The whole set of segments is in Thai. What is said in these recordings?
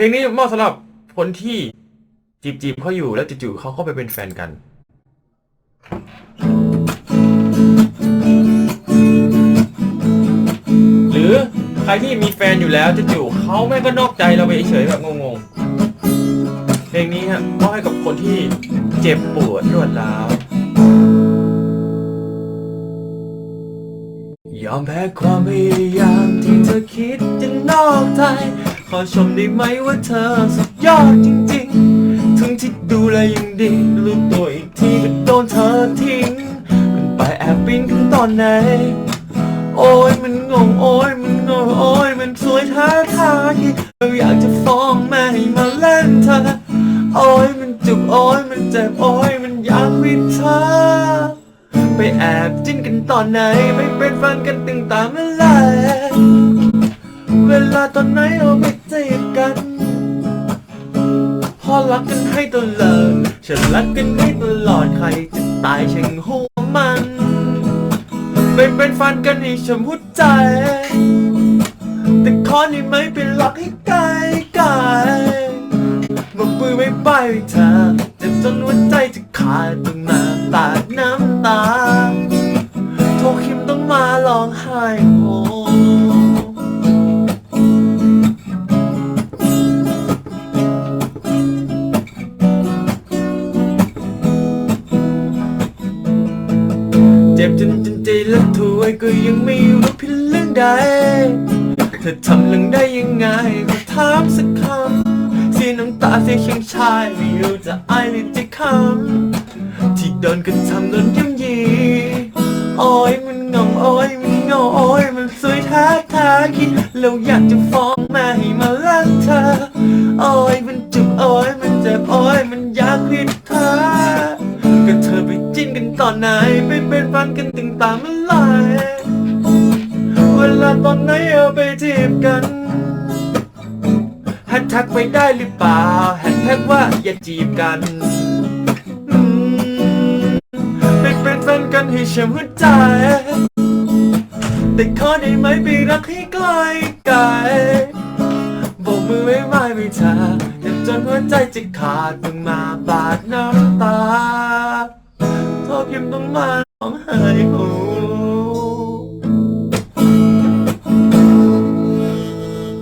เพลงนี้เหมาะสำหรับคนที่จีบจีบเขาอยู่แล้วจู่ๆเขาก็ไปเป็นแฟนกัน หรือใครที่มีแฟนอยู่แล้วจู่ๆเขาแม่งก็นอกใจเราไปเฉยๆแบบงงๆ เพลงนี้ฮะมอบให้กับคนที่เจ็บปวดรวดร้าวยอมแพ้ความพยายาม ขอชมได้ไหมว่าเธอสุดยอดจริงๆถึงที่ดูแลยังดีรู้ตัวอีกทีก็โดนเธอทิ้งขึ้นไปแอบปิ้งกันตอนไหน โอ้ยมันงงโอ้ยมันงงโอ้ยมันสวยท้าทายเราอยากจะฟ้องแม่ให้มาเล่นเธอ โอ้ยมันจุกโอ้ยมันเจ็บโอ้ยมันอยากวิดเธอ ไปแอบจิ้นกันตอนไหนไม่เป็นแฟนกันตึงตามเมื่อไหร เวลาตอนไหนเราไปเจอกัน พอรักกันให้ตลอดฉันรักกันให้ตลอดใครจะตายช่างหัวมัน ไม่เป็นแฟนกันให้ฉันหัวใจ แต่ขอได้ไหมเป็นรักให้ไกลไกลบอกมือไม่ไปเธอเจ็บจนหัวใจจะขาดต้องมาตาดน้ำตา โทรคิมต้องมาร้องไห้โฮ เจ็บจนจนใจและถวยก็ยังไม่รู้ผิดเรื่องใด เธอทำเรื่องได้ยังไงขอถามสักคำเสียน้ำตาเสียเชียงชายไม่รู้จะอายหรือจะคำที่โดนกระทำโดนย่ำยีโอ้ยมันงงโอ้ยมันงงโอ้ยมันสวยท้าทายคิดแล้วอยากจะฟ้องแม่ให้มาลักเธอโอ้ยมันจุกโอ้ยมันเจ็บโอ้ยมันอยากผิด ตอนไหนไปเป็นแฟนกันตึงตามเมื่อไหรเวลาตอนไหนเอาไปจีบกันแฮชแท็กไปได้หรือเปล่าแฮชแท็กว่าอย่าจีบกันอืมไปเป็นแฟนกันให้ฉันหัวใจ แต่ขอได้ไหมไปรักให้ไกลไกลบอกมือไว้ไม่ไม่เธอเจ็บจนหัวใจจะขาดต้องมาปาดน้ำตา มาร้องไห้โอ้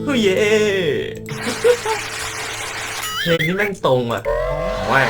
โอ้เย่เพลงนี้แม่งตรงอะว้า